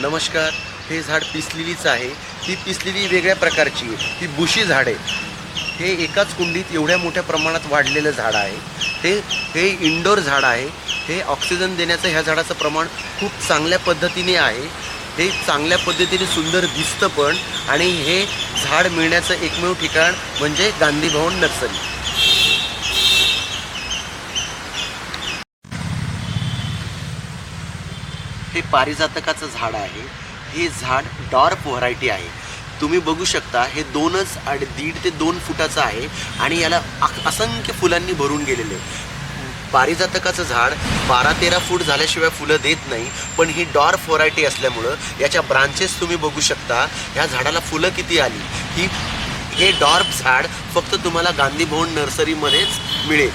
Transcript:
नमस्कार हे झाड पिसलेलीच आहे. ती पिसलेली वेगळ्या प्रकारची आहे. ती बुशी झाड आहे. हे एकाच कुंडीत एवढ्या मोठ्या प्रमाणात वाढलेलं झाड आहे. हे हे इंडोर झाड आहे. हे ऑक्सिजन देण्याचं ह्या झाडाचं प्रमाण खूप चांगल्या पद्धतीने आहे. हे चांगल्या पद्धतीने सुंदर दिसतं पण आणि हे झाड मिळण्याचं एकमेव ठिकाण म्हणजे गांधी भवन नर्सरी. हे पारिजातकाचं झाड आहे. हे झाड डॉर्फ व्हरायटी आहे. तुम्ही बघू शकता हे दोनच आणि दीड ते दोन फुटाचं आहे आणि याला असंख्य फुलांनी भरून गेलेले पारिजातकाचं झाड बारा तेरा फूट झाल्याशिवाय फुलं देत नाही पण ही डॉर्फ व्हरायटी असल्यामुळं याच्या ब्रांचेस तुम्ही बघू शकता ह्या झाडाला फुलं किती आली? ही हे डॉर्फ झाड फक्त तुम्हाला गांधी भवन नर्सरीमध्येच मिळेल.